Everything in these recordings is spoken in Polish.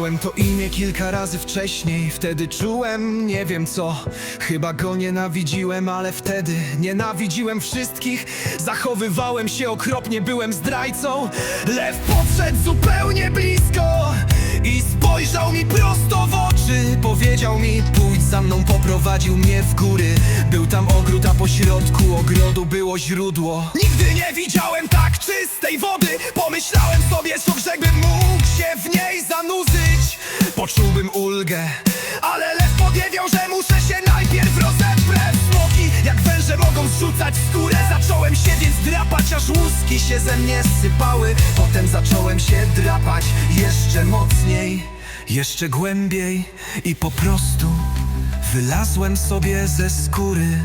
Słyszałem to imię kilka razy wcześniej. Wtedy czułem nie wiem co. Chyba go nienawidziłem, ale wtedy Nienawidziłem wszystkich. Zachowywałem się okropnie, byłem zdrajcą. Lew podszedł zupełnie blisko I spojrzał mi prosto oczy Powiedział mi pójdź za mną, poprowadził mnie w góry. Był tam ogród, a po środku ogrodu było źródło. Nigdy nie widziałem tak czystej wody. Pomyślałem sobie, co grzechbym mógł się w niej zanurzyć. Poczułbym ulgę Ale lew podjewiał, że muszę się najpierw rozebrać. Smoki jak węże mogą zrzucać skórę. Zacząłem się więc drapać, aż łuski się ze mnie sypały. Potem zacząłem się drapać jeszcze mocniej Jeszcze głębiej i po prostu Wylazłem sobie ze skóry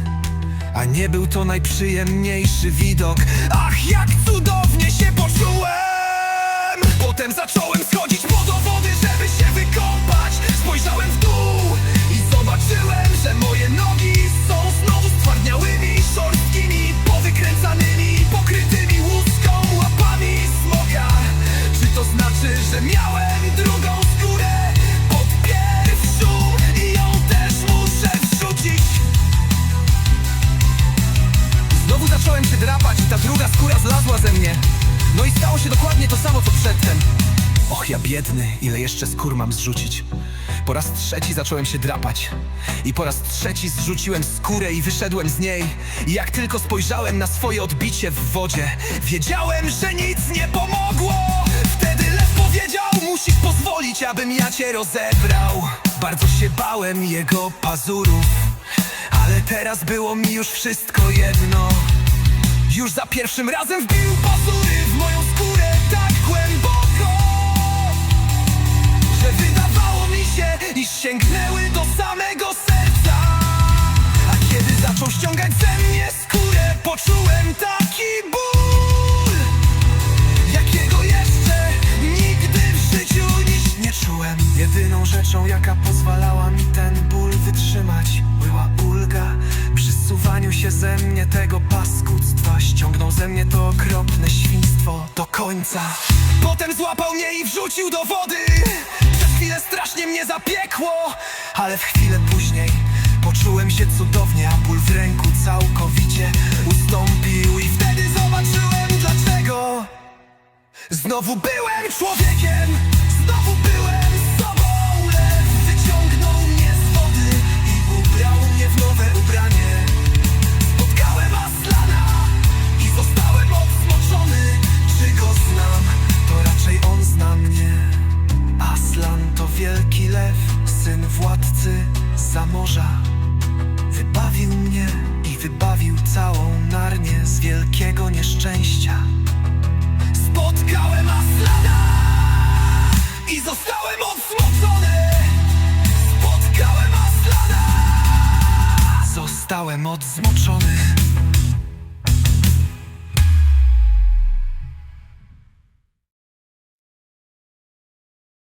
a nie był to najprzyjemniejszy widok. Ach, jak cudownie się poczułem! Potem zacząłem schodzić po do wody, żeby się wykąpać zacząłem się drapać i ta druga skóra zlazła ze mnie. No i stało się dokładnie to samo co przedtem. Och ja biedny, ile jeszcze skór mam zrzucić. Po raz trzeci zacząłem się drapać. I po raz trzeci zrzuciłem skórę i wyszedłem z niej. I jak tylko spojrzałem na swoje odbicie w wodzie Wiedziałem, że nic nie pomogło. Wtedy lew powiedział, musisz pozwolić, abym ja cię rozebrał. Bardzo się bałem jego pazurów. Ale teraz było mi już wszystko jedno pierwszym razem wbił pazury w moją skórę tak głęboko Że wydawało mi się, iż sięgnęły do samego serca. A kiedy zaczął ściągać ze mnie skórę Poczułem taki ból Jedyną rzeczą, jaka pozwalała mi ten ból wytrzymać Była ulga przy zsuwaniu się ze mnie tego paskudztwa. Ściągnął ze mnie to okropne świństwo do końca. Potem złapał mnie i wrzucił do wody. Przez chwilę strasznie mnie zapiekło Ale w chwilę później poczułem się cudownie A ból w ręku całkowicie ustąpił. I wtedy zobaczyłem dlaczego Znowu byłem człowiekiem, wielki lew, syn władcy za morza Wybawił mnie i wybawił całą Narnię z wielkiego nieszczęścia. Spotkałem Aslana i zostałem odsmoczony Spotkałem Aslana. Zostałem odzmoczony